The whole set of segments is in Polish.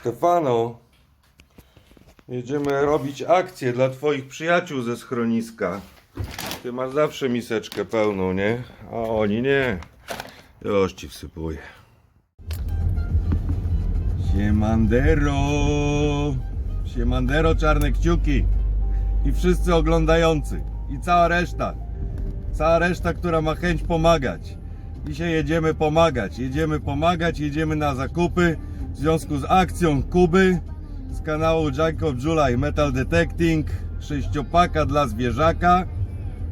Stefano, jedziemy robić akcję dla twoich przyjaciół ze schroniska. Ty masz zawsze miseczkę pełną, nie? A oni nie. Już ci wsypuję. Siemandero! Siemandero czarne kciuki! I wszyscy oglądający. I cała reszta. Cała reszta, która ma chęć pomagać. Dzisiaj jedziemy pomagać. Jedziemy pomagać, jedziemy na zakupy w związku z akcją Kuby z kanału Jacob July Metal Detecting. Sześciopaka dla zwierzaka.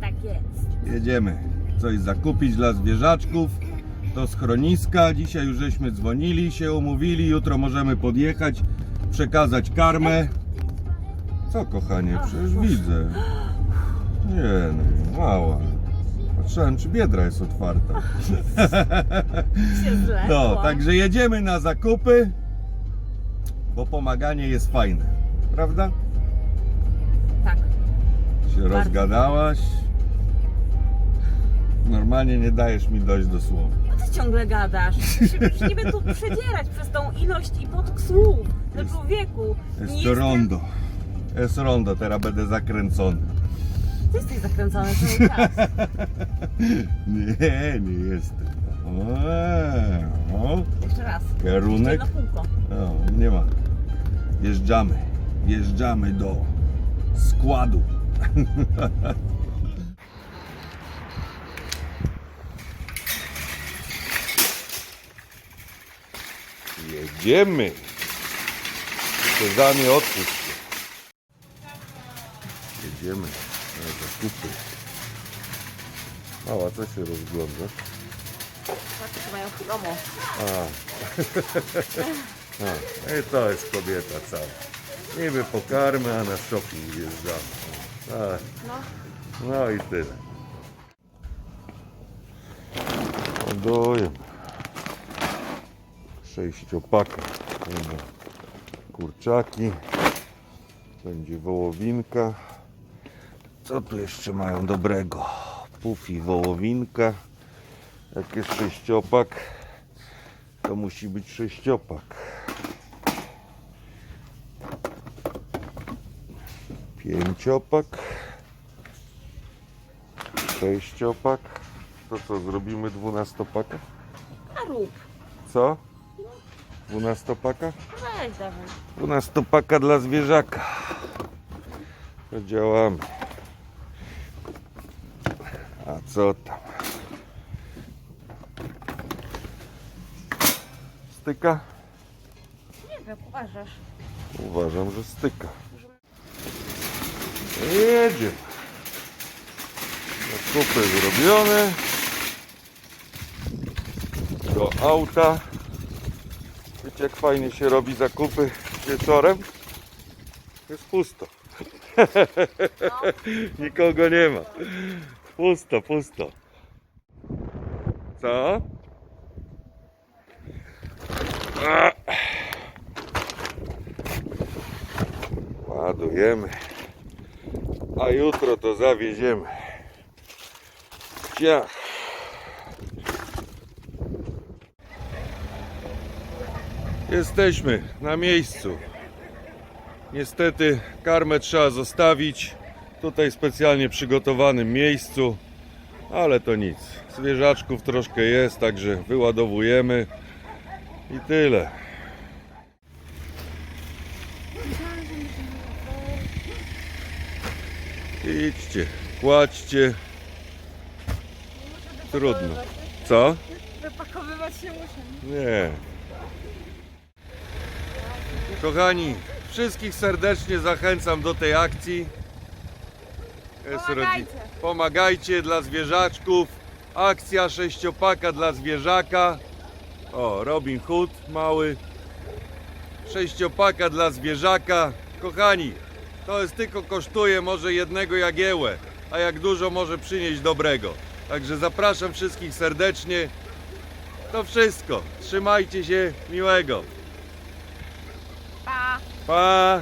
Tak jest. Jedziemy coś zakupić dla zwierzaczków do schroniska. Dzisiaj już żeśmy dzwonili, się umówili. Jutro możemy podjechać, przekazać karmę. Co kochanie, przecież widzę. Nie no, mała. Patrzyłem, czy biedra jest otwarta. Się. No, także jedziemy na zakupy, bo pomaganie jest fajne. Prawda? Tak. Się Bardzo. rozgadałaś. Normalnie nie dajesz mi dojść do słowa. No ty ciągle gadasz. Się- Nie będę tu przedzierać przez tą ilość i potok słów. Do Jest- człowieku. Jest Nie to jestem- rondo. Jest rondo, teraz będę zakręcony. Ty jesteś zakręcony cały czas. Nie, nie jestem. Eee, O, Jeszcze raz. kierunek. Na kółko. O, nie ma. Wjeżdżamy. Wjeżdżamy do składu. Jedziemy. Sezamie odpuść się. Jedziemy na zakupy. Mała, co się rozglądasz? Patrzcie, mają promo. A. A, i to jest kobieta cała. Niby pokarmy, a na shopping wjeżdżamy. A, No. no i tyle. Ładuję. Sześciopaka. Kurczaki. Będzie wołowinka. Co tu jeszcze mają dobrego? Pufi wołowinka. Jak jest sześciopak, to musi być sześciopak. Pięciopak. Sześciopak. To co, zrobimy dwunastopaka? A rób. Co? Dwunastopaka? Weź dawaj. Dwunastopaka dla zwierzaka. To działamy. Co tam? Styka? Nie wiem, uważasz. Uważam, że styka. Jedziemy. Zakupy zrobione. Do auta. Wiecie jak fajnie się robi zakupy wieczorem? Jest pusto. Nikogo nie ma. Pusto, pusto. Co? Ładujemy. A jutro to zawieziemy. Ciach. Jesteśmy na miejscu. Niestety karmę trzeba zostawić tutaj specjalnie przygotowanym miejscu, ale to nic. Zwierzaczków troszkę jest, także wyładowujemy i tyle. Idźcie, kładźcie. Trudno. Co? Wypakowywać się muszę. Nie. Kochani, wszystkich serdecznie zachęcam do tej akcji. Pomagajcie. Pomagajcie dla zwierzaczków. Akcja sześciopaka dla zwierzaka. O, Robin Hood mały. Sześciopaka dla zwierzaka. Kochani, to jest tylko kosztuje może jednego jagiełę, a jak dużo może przynieść dobrego. Także zapraszam wszystkich serdecznie. To wszystko. Trzymajcie się. Miłego. Pa! Pa!